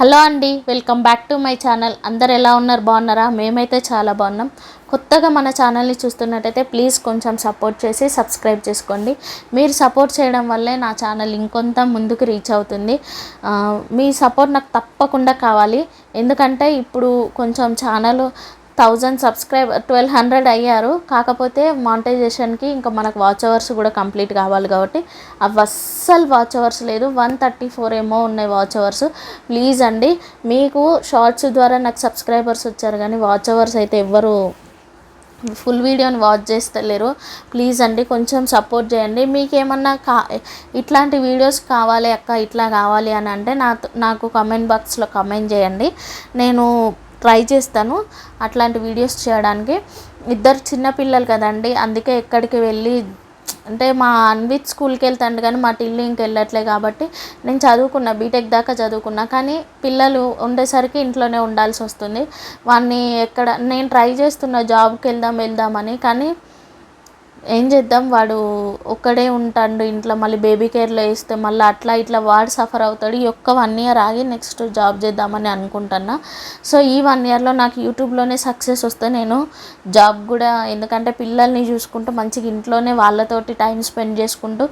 Hello అండి welcome back to my channel. అందరు ఎలా ఉన్నారు? బాగున్నారా? మేమైతే చాలా బాగున్నాం. కొత్తగా మన ఛానల్ని చూస్తున్నట్టయితే ప్లీజ్ కొంచెం సపోర్ట్ చేసి సబ్స్క్రైబ్ చేసుకోండి. మీరు సపోర్ట్ చేయడం వల్లే నా ఛానల్ ఇంకొంత ముందుకు రీచ్ అవుతుంది. మీ సపోర్ట్ నాకు తప్పకుండా కావాలి. ఎందుకంటే ఇప్పుడు కొంచెం channel thousand subscribe twelve hundred అయ్యారు. కాకపోతే మానిటైజేషన్కి ఇంకా మనకు వాచ్ అవర్స్ కూడా కంప్లీట్ కావాలి కాబట్టి అవి అస్సలు వాచ్ అవర్స్ లేదు. వన్ థర్టీ ఫోర్ ఏమో ఉన్నాయి వాచ్ అవర్స్. ప్లీజ్ అండి మీకు షార్ట్స్ ద్వారా నాకు సబ్స్క్రైబర్స్ వచ్చారు కానీ వాచ్ అవర్స్ అయితే ఎవ్వరు ఫుల్ వీడియోని వాచ్ చేస్తలేరు. ప్లీజ్ అండి కొంచెం సపోర్ట్ చేయండి. మీకు ఏమన్నా కా ఇట్లాంటి వీడియోస్ కావాలి అక్క ఇట్లా కావాలి అని అంటే నా నాకు కమెంట్ బాక్స్లో కమెంట్ చేయండి. నేను ట్రై చేస్తాను అట్లాంటి వీడియోస్ చేయడానికి. ఇద్దరు చిన్నపిల్లలు కదండి అందుకే ఎక్కడికి వెళ్ళి అంటే మా అన్విత్ స్కూల్కి వెళ్తాను కానీ మా టిల్లు ఇంక వెళ్ళట్లే కాబట్టి నేను చదువుకున్నా బీటెక్ దాకా చదువుకున్నా. కానీ పిల్లలు ఉండేసరికి ఇంట్లోనే ఉండాల్సి వస్తుంది. వాడిని ఎక్కడ నేను ట్రై చేస్తున్నా జాబ్కి వెళ్దాం వెళ్దామని. కానీ ఏం చేద్దాం? వాడు ఒక్కడే ఉంటాడు ఇంట్లో మళ్ళీ బేబీ కేర్లో వేస్తే మళ్ళీ అట్లా ఇట్లా వాడు సఫర్ అవుతాడు. ఈ ఒక్క వన్ ఇయర్ ఆగి నెక్స్ట్ జాబ్ చేద్దామని అనుకుంటున్నా. సో ఈ వన్ ఇయర్లో నాకు యూట్యూబ్లోనే సక్సెస్ వస్తే నేను జాబ్ కూడా ఎందుకంటే పిల్లల్ని చూసుకుంటూ మంచిగా ఇంట్లోనే వాళ్ళతోటి టైం స్పెండ్ చేసుకుంటూ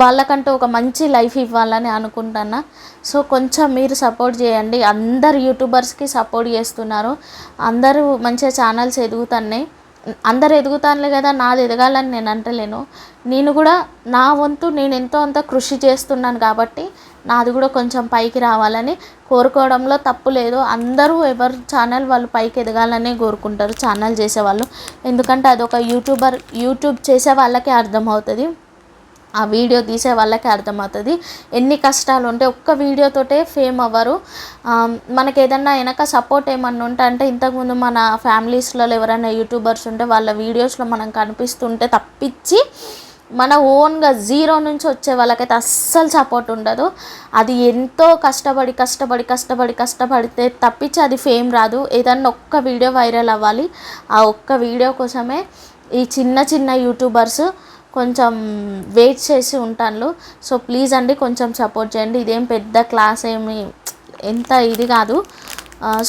వాళ్ళకంటూ ఒక మంచి లైఫ్ ఇవ్వాలని అనుకుంటున్నా. సో కొంచెం మీరు సపోర్ట్ చేయండి. అందరు యూట్యూబర్స్కి సపోర్ట్ చేస్తున్నారు. అందరూ మంచిగా ఛానల్స్ ఎదుగుతున్నాయి. అందరు ఎదుగుతానులే కదా నాది ఎదగాలని నేను అంటలేను. నేను కూడా నా వంతు నేను ఎంతో అంత కృషి చేస్తున్నాను కాబట్టి నాది కూడా కొంచెం పైకి రావాలని కోరుకోవడంలో తప్పు లేదు. అందరూ ఎవరు ఛానల్ వాళ్ళు పైకి ఎదగాలనే కోరుకుంటారు. ఛానల్ చేసేవాళ్ళు. ఎందుకంటే అదొక యూట్యూబర్ యూట్యూబ్ చేసే వాళ్ళకే అర్థమవుతుంది. ఆ వీడియో తీసే వాళ్ళకి అర్థమవుతుంది. ఎన్ని కష్టాలు ఉంటే ఒక్క వీడియోతోటే ఫేమ్ అవ్వరు. మనకి ఏదన్నా వెనక సపోర్ట్ ఏమన్నా ఉంటే అంటే ఇంతకుముందు మన ఫ్యామిలీస్లలో ఎవరైనా యూట్యూబర్స్ ఉంటే వాళ్ళ వీడియోస్లో మనం కనిపిస్తుంటే తప్పించి మన ఓన్గా జీరో నుంచి వచ్చే వాళ్ళకైతే అస్సలు సపోర్ట్ ఉండదు. అది ఎంతో కష్టపడి కష్టపడి కష్టపడి కష్టపడితే తప్పించి అది ఫేమ్ రాదు. ఏదన్నా ఒక్క వీడియో వైరల్ అవ్వాలి. ఆ ఒక్క వీడియో కోసమే ఈ చిన్న చిన్న యూట్యూబర్స్ కొంచెం వెయిట్ చేసి ఉంటాను సో ప్లీజ్ అండి కొంచెం సపోర్ట్ చేయండి. ఇదేం పెద్ద క్లాస్ ఏమి ఎంత ఇది కాదు.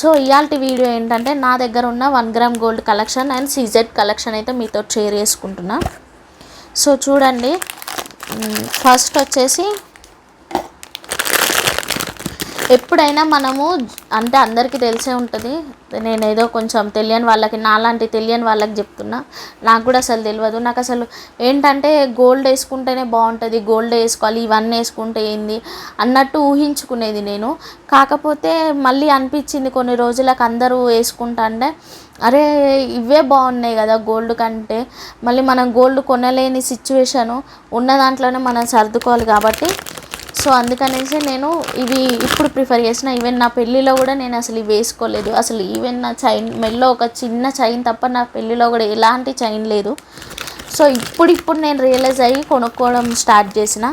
సో ఇవాళ వీడియో ఏంటంటే నా దగ్గర ఉన్న one gram gold collection and CZ collection అయితే మీతో షేర్ చేసుకుంటున్నా. సో చూడండి. Mm, ఫస్ట్ వచ్చేసి ఎప్పుడైనా మనము అంటే అందరికీ తెలిసే ఉంటుంది. నేను ఏదో కొంచెం తెలియని వాళ్ళకి నాలాంటి తెలియని వాళ్ళకి చెప్తున్నా. నాకు కూడా అసలు తెలియదు నాకు అసలు ఏంటంటే గోల్డ్ వేసుకుంటేనే బాగుంటుంది. గోల్డ్ వేసుకోవాలి ఇవన్నీ వేసుకుంటే ఏంది అన్నట్టు ఊహించుకునేది నేను. కాకపోతే మళ్ళీ అనిపించింది కొన్ని రోజులకు అందరూ వేసుకుంటా అంటే అరే ఇవే బాగున్నాయి కదా గోల్డ్ కంటే. మళ్ళీ మనం గోల్డ్ కొనలేని సిచ్యువేషను ఉన్న దాంట్లోనే మనం సర్దుకోవాలి కాబట్టి సో అందుకనేసి నేను ఇవి ఇప్పుడు ప్రిఫర్ చేసిన. ఈవెన్ నా పెళ్ళిలో కూడా నేను అసలు ఇవి వేసుకోలేదు. అసలు ఈవెన్ నా చైన్ మెల్లో ఒక చిన్న చైన్ తప్ప నా పెళ్ళిలో కూడా ఎలాంటి చైన్ లేదు. సో ఇప్పుడు ఇప్పుడు నేను రియలైజ్ అయ్యి కొనుక్కోవడం స్టార్ట్ చేసిన.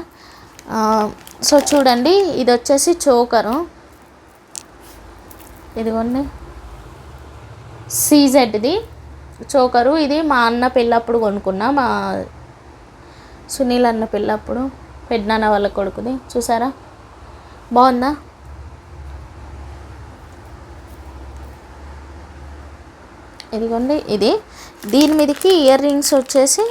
సో చూడండి ఇది వచ్చేసి చోకరు. ఇదిగోండి. సీజెడ్ది చోకరు ఇది మా అన్న పెళ్ళప్పుడు కొనుక్కున్నా. మా సునీల్ అన్న పెళ్ళప్పుడు. పెద్దనాన్న వాళ్ళ కొడుకుది. చూసారా? బాగుందా? ఇదిగోండి ఇది. దీని మీదకి ఇయర్ రింగ్స్ వచ్చేసి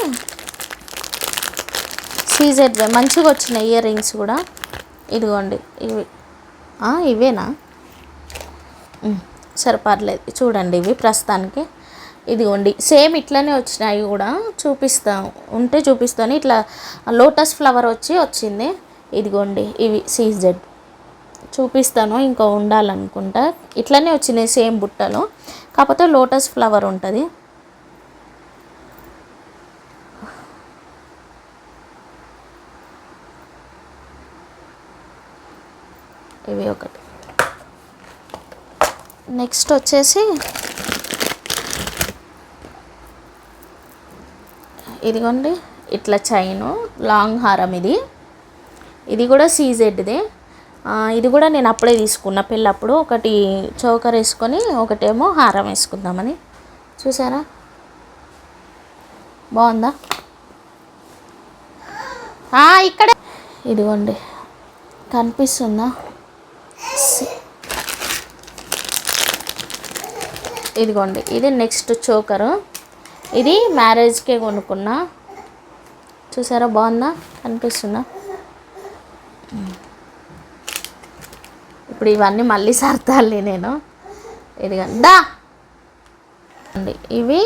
సీజెడ్ మంచిగా వచ్చినాయి ఇయర్ రింగ్స్ కూడా. ఇదిగోండి ఇవి. ఇవేనా? సరే పర్లేదు. చూడండి ఇవి ప్రస్తుతానికి. ఇదిగోండి సేమ్ ఇట్లనే వచ్చినాయి కూడా చూపిస్తాం ఉంటే చూపిస్తాను. ఇట్లా లోటస్ ఫ్లవర్ వచ్చి వచ్చింది. ఇదిగోండి ఇవి సీజెడ్. చూపిస్తాను ఇంకా ఉండాలనుకుంటా. ఇట్లనే వచ్చినాయి సేమ్ బుట్టలు. కాకపోతే లోటస్ ఫ్లవర్ ఉంటుంది. ఇవి ఒకటి. నెక్స్ట్ వచ్చేసి ఇదిగోండి ఇట్లా చైను లాంగ్ హారం ఇది. ఇది కూడా సీజెడ్దే. ఇది కూడా నేను అప్పుడే తీసుకున్న పెళ్ళప్పుడు. ఒకటి చౌకర్ వేసుకొని ఒకటేమో హారం వేసుకుందామని. చూసారా? బాగుందా? ఇక్కడ. ఇదిగోండి కనిపిస్తుందా? ఇదిగోండి ఇది నెక్స్ట్ చోకరు. ఇది మ్యారేజ్కే కొనుక్కున్నా. చూసారా బాగుందా? కనిపిస్తుందా ఇప్పుడు ఇవన్నీ మళ్ళీ సర్దాలి నేను. ఇదిగోండి దా! అండి ఇవి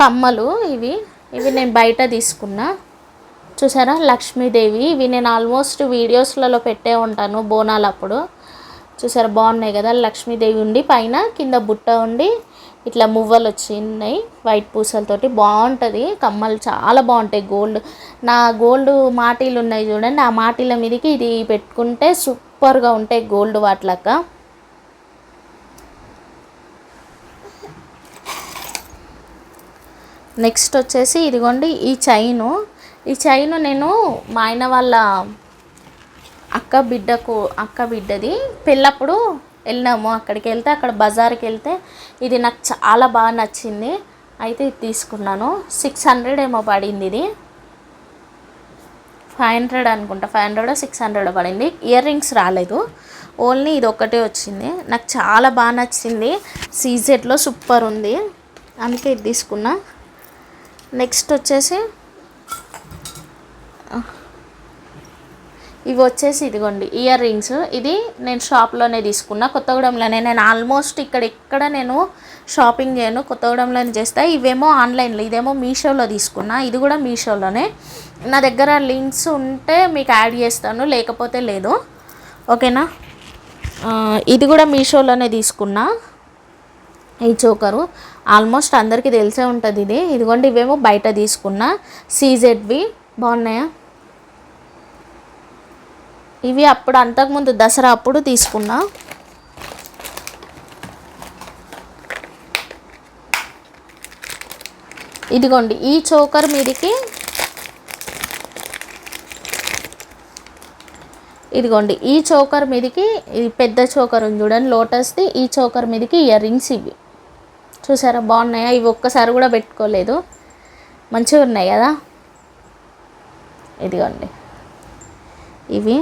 కమ్మలు ఇవి. ఇవి నేను బయట తీసుకున్నా. చూసారా లక్ష్మీదేవి. ఇవి నేను ఆల్మోస్ట్ వీడియోస్లలో పెట్టే ఉంటాను బోనాలు అప్పుడు చూసారా బాగున్నాయి కదా? లక్ష్మీదేవి ఉండి పైన కింద బుట్ట ఉండి ఇట్లా మువ్వలు వచ్చినాయి వైట్ పూసలతోటి. బాగుంటుంది కమ్మలు చాలా బాగుంటాయి గోల్డ్ నా గోల్డ్ మాటీలు ఉన్నాయి చూడండి ఆ మాటీల మీదకి ఇది పెట్టుకుంటే సూపర్గా ఉంటాయి గోల్డ్ వాటిలక్క నెక్స్ట్ వచ్చేసి ఇదిగోండి ఈ చైను. ఈ చైను నేను మా ఆయన వాళ్ళ అక్క బిడ్డకు అక్క బిడ్డది. పెళ్ళప్పుడు వెళ్ళినాము. అక్కడికి వెళ్తే అక్కడ బజార్కి వెళ్తే ఇది నాకు చాలా బాగా నచ్చింది. అయితే ఇది తీసుకున్నాను. సిక్స్ హండ్రెడ్ ఏమో పడింది ఇది. ఫైవ్ హండ్రెడ్ అనుకుంటా. ఫైవ్ హండ్రెడ్ సిక్స్ హండ్రెడ్ పడింది. ఇయర్ రింగ్స్ రాలేదు. ఓన్లీ ఇది ఒక్కటే వచ్చింది. నాకు చాలా బాగా నచ్చింది. సీజెట్లో సూపర్ ఉంది. అందుకే ఇది తీసుకున్నా. నెక్స్ట్ వచ్చేసి ఇవి వచ్చేసి ఇదిగోండి ఇయర్ రింగ్స్ ఇది నేను షాప్లోనే తీసుకున్నా. కొత్తగూడెంలోనే నేను ఆల్మోస్ట్ ఇక్కడ ఎక్కడ నేను షాపింగ్ చేయను. కొత్తగూడెంలోనే చేస్తా. ఇవేమో ఆన్లైన్లో ఇదేమో మీషోలో తీసుకున్నా. ఇది కూడా మీషోలోనే. నా దగ్గర లింక్స్ ఉంటే మీకు యాడ్ చేస్తాను లేకపోతే లేదు. ఓకేనా? ఇది కూడా మీషోలోనే తీసుకున్నా. ఈ చోకరు. ఆల్మోస్ట్ అందరికీ తెలిసే ఉంటుంది ఇది. ఇదిగోండి ఇవేమో బయట తీసుకున్నా. సీజెడ్వి బాగున్నాయా? ఇవి అప్పుడు అంతకుముందు దసరా అప్పుడు తీసుకున్నా. ఇదిగోండి ఈ చోకర్ మీదికి ఇదిగోండి ఈ చోకర్ మీదికి ఇది పెద్ద చోకర్ ఉంది చూడండి లోటస్ది. ఈ చోకర్ మీదికి ఇయర్ రింగ్స్ ఇవి. చూసారా బాగున్నాయా? ఇవి ఒక్కసారి కూడా పెట్టుకోలేదు. మంచిగా ఉన్నాయి కదా? ఇదిగోండి. ఇవి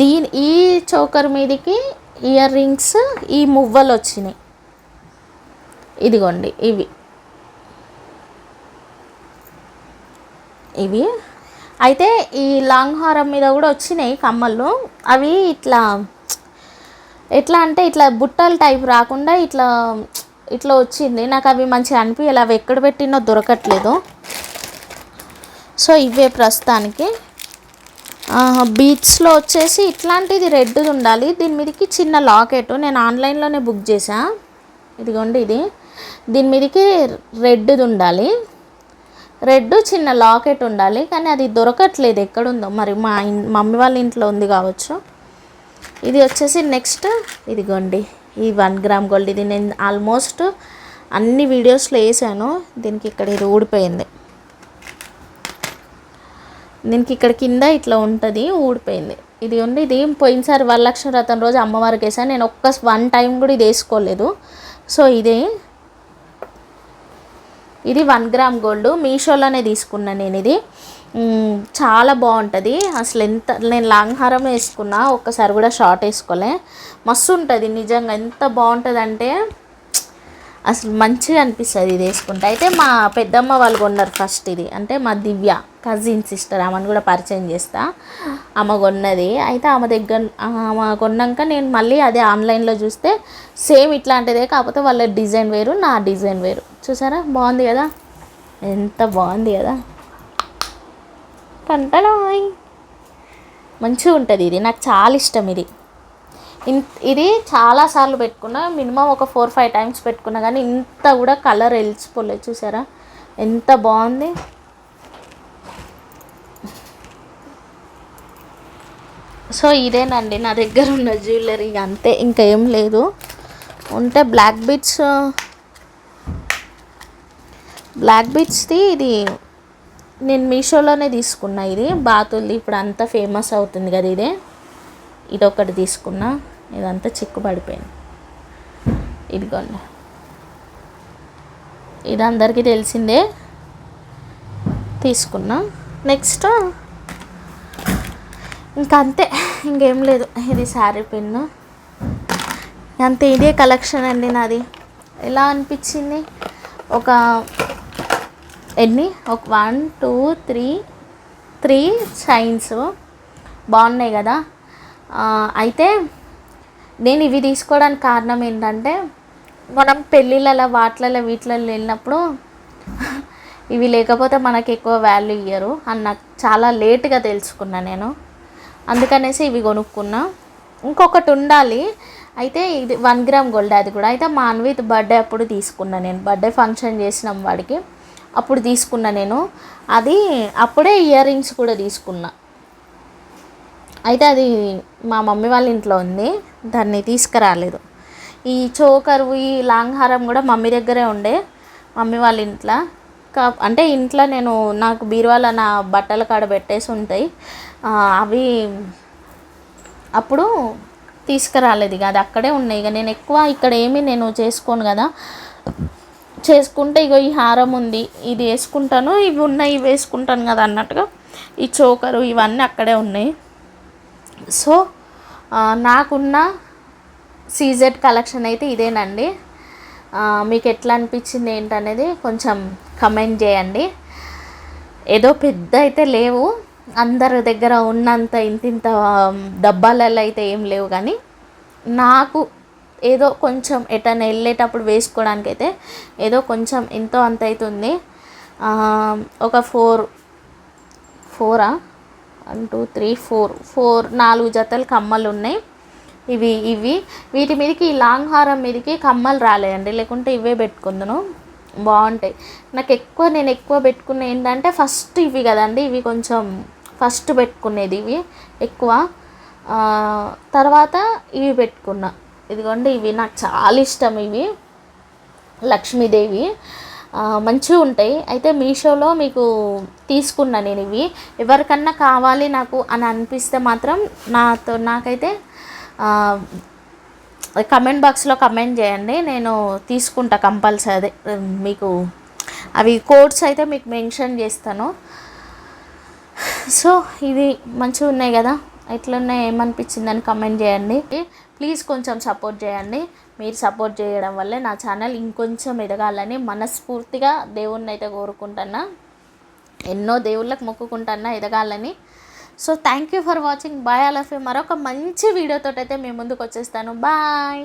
దీని ఈ చోకర్ మీదకి ఇయర్ రింగ్స్ ఈ మువ్వలు వచ్చినాయి. ఇదిగోండి ఇవి. ఇవి. అయితే ఈ లాంగ్ హారం మీద కూడా వచ్చినాయి కమ్మలు. అవి ఇట్లా ఎట్లా అంటే ఇట్లా బుట్టల టైప్ రాకుండా ఇట్లా ఇట్లా వచ్చింది. నాకు అవి మంచిగా అనిపించాలి అవి ఎక్కడ పెట్టినో దొరకట్లేదు. సో ఇవే ప్రస్తుతానికి. బీచ్లో వచ్చేసి ఇట్లాంటిది రెడ్ది ఉండాలి. దీని మీదకి చిన్న లాకెట్. నేను ఆన్లైన్లోనే బుక్ చేసా ఇదిగోండి ఇది. దీని మీదకి రెడ్ది ఉండాలి. రెడ్ చిన్న లాకెట్ ఉండాలి. కానీ అది దొరకట్లేదు. ఎక్కడుందో. మరి మా ఇన్ మమ్మీ వాళ్ళ ఇంట్లో ఉంది కావచ్చు. ఇది వచ్చేసి నెక్స్ట్ ఇదిగోండి. ఈ వన్ గ్రామ్ గోల్డ్. ఇది నేను ఆల్మోస్ట్ అన్ని వీడియోస్లో వేసాను. దీనికి ఇక్కడ ఇది ఊడిపోయింది. దీనికి ఇక్కడ కింద ఇట్లా ఉంటుంది ఊడిపోయింది. ఇది ఉంది ఇది పోయినసారి వరలక్ష్మి వ్రతం రోజు అమ్మవారికి వేసాను నేను ఒక్క వన్ టైం కూడా ఇది వేసుకోలేదు. సో ఇదే ఇది వన్ గ్రామ్ గోల్డ్. మీషోలోనే తీసుకున్నాను నేను ఇది. చాలా బాగుంటుంది. అసలు ఎంత నేను లాంగ్ హారం వేసుకున్నా ఒక్కసారి కూడా షార్ట్ వేసుకోలే. మస్తు ఉంటుంది నిజంగా. ఎంత బాగుంటుంది అంటే అసలు మంచిగా అనిపిస్తుంది ఇది వేసుకుంటే. అయితే మా పెద్దమ్మ వాళ్ళు కొన్నారు ఫస్ట్ ఇది. అంటే మా దివ్య కజిన్ సిస్టర్ ఆమెను కూడా పరిచయం చేస్తా. ఆమె కొన్నది. అయితే ఆమె దగ్గర ఆమె కొన్నాక నేను మళ్ళీ అదే ఆన్లైన్లో చూస్తే సేమ్ ఇట్లాంటిదే. కాకపోతే వాళ్ళ డిజైన్ వేరు నా డిజైన్ వేరు. చూసారా? బాగుంది కదా? ఎంత బాగుంది కదా? టంటడాయ్ మంచిగా ఉంటుంది ఇది. నాకు చాలా ఇష్టం ఇది. ఇది చాలాసార్లు పెట్టుకున్నా మినిమం ఒక ఫోర్ ఫైవ్ టైమ్స్ పెట్టుకున్నా కానీ ఇంత కూడా కలర్ వెలిచిపోలేదు చూసారా? ఎంత బాగుంది. సో ఇదేనండి నా దగ్గర ఉన్న జ్యువెలరీ అంతే ఇంకా ఏం లేదు. ఉంటే బ్లాక్ బీట్స్ బ్లాక్ బీట్స్ది ఇది నేను మీషోలోనే తీసుకున్నా ఇది. బాతుల్ది ఇప్పుడు అంతా ఫేమస్ అవుతుంది కదా ఇదే. ఇది ఒకటి తీసుకున్నా. ఇదంతా చిక్కు పడిపోయింది. ఇదిగోండి. ఇది అందరికీ తెలిసిందే. తీసుకున్నా. నెక్స్ట్ ఇంకంతే. అంతే ఇంకేం లేదు. ఇది శారీ పిన్ను. అంతే ఇదే కలెక్షన్ అండి నాది. ఎలా అనిపించింది? ఒక ఎన్ని? ఒక one two three three chains. బాగున్నాయి కదా. అయితే నేను ఇవి తీసుకోవడానికి కారణం ఏంటంటే మనం పెళ్ళిళ్ళ వాటిలలో వీటిలలో వెళ్ళినప్పుడు ఇవి లేకపోతే మనకి ఎక్కువ వాల్యూ ఇయ్యరు అని నాకు చాలా లేట్గా తెలుసుకున్నా నేను. అందుకనేసి ఇవి కొనుక్కున్నా. ఇంకొకటి ఉండాలి. అయితే ఇది వన్ గ్రామ్ గోల్డ్ అది కూడా. అయితే మా అన్విత్ బర్త్డే అప్పుడు తీసుకున్నా నేను. బర్త్డే ఫంక్షన్ చేసినాం వాడికి. అప్పుడు తీసుకున్నా నేను. అది అప్పుడే ఇయర్ రింగ్స్ కూడా తీసుకున్నా. అయితే అది మా మమ్మీ వాళ్ళ ఇంట్లో ఉంది. దాన్ని తీసుకురాలేదు. ఈ చోకరు ఈ లాంగ్ హారం కూడా మమ్మీ దగ్గరే ఉండే. మమ్మీ వాళ్ళ ఇంట్లో. కా అంటే ఇంట్లో నేను నాకు బీరువాల నా బట్టల కాడ పెట్టేసి ఉంటాయి. అవి అప్పుడు తీసుకురాలేదు ఇక. అది అక్కడే ఉన్నాయి. ఇక నేను ఎక్కువ ఇక్కడ ఏమీ నేను చేసుకోను కదా. చేసుకుంటే ఇగో ఈ హారం ఉంది. ఇది వేసుకుంటాను. ఇవి ఉన్నాయి ఇవి వేసుకుంటాను కదా అన్నట్టుగా ఈ చోకరు ఇవన్నీ అక్కడే ఉన్నాయి. సో నాకున్న సీజెడ్ కలెక్షన్ అయితే ఇదేనండి. మీకు ఎట్లా అనిపించింది ఏంటనేది కొంచెం కమెంట్ చేయండి. ఏదో పెద్ద అయితే లేవు. అందరి దగ్గర ఉన్నంత ఇంత ఇంత డబ్బాలలో అయితే ఏం లేవు కానీ నాకు ఏదో కొంచెం ఎటైనా వెళ్ళేటప్పుడు వేసుకోవడానికి అయితే ఏదో కొంచెం ఎంతో అంత అవుతుంది. ఒక four ఫోరా one two three four four నాలుగు జతలు కమ్మలు ఉన్నాయి. ఇవి ఇవి. వీటి మీదకి ఈ లాంగ్ హారం మీదకి కమ్మలు రాలేదండి లేకుంటే ఇవే పెట్టుకుందును. బాగుంటాయి. నాకు ఎక్కువ నేను ఎక్కువ పెట్టుకున్న ఏంటంటే ఫస్ట్ ఇవి కదండి. ఇవి కొంచెం ఫస్ట్ పెట్టుకునేది ఇవి ఎక్కువ. తర్వాత ఇవి పెట్టుకున్నా. ఇదిగోండి ఇవి నాకు చాలా ఇష్టం ఇవి. లక్ష్మీదేవి. మంచిగా ఉంటాయి. అయితే మీషోలో మీకు తీసుకున్నా నేను ఇవి. ఎవరికన్నా కావాలి నాకు అని అనిపిస్తే మాత్రం నాతో నాకైతే కమెంట్ బాక్స్లో కమెంట్ చేయండి. నేను తీసుకుంటా కంపల్సరీ. అదే మీకు అవి కోడ్స్ అయితే మీకు మెన్షన్ చేస్తాను. సో ఇది మంచిగా ఉన్నాయి కదా. ఎట్లున్నాయి ఏమనిపించిందని కమెంట్ చేయండి. ప్లీజ్ కొంచెం సపోర్ట్ చేయండి. మీరు సపోర్ట్ చేయడం వల్లే నా ఛానల్ ఇంకొంచెం ఎదగాలని మనస్ఫూర్తిగా దేవుణ్ణి అయితే కోరుకుంటున్నా. ఎన్నో దేవుళ్ళకి మొక్కుకుంటున్నా ఎదగాలని. So thank you for watching bye all of you మరొక మంచి వీడియోతో అయితే మేము ముందుకు వచ్చేస్తాను. బాయ్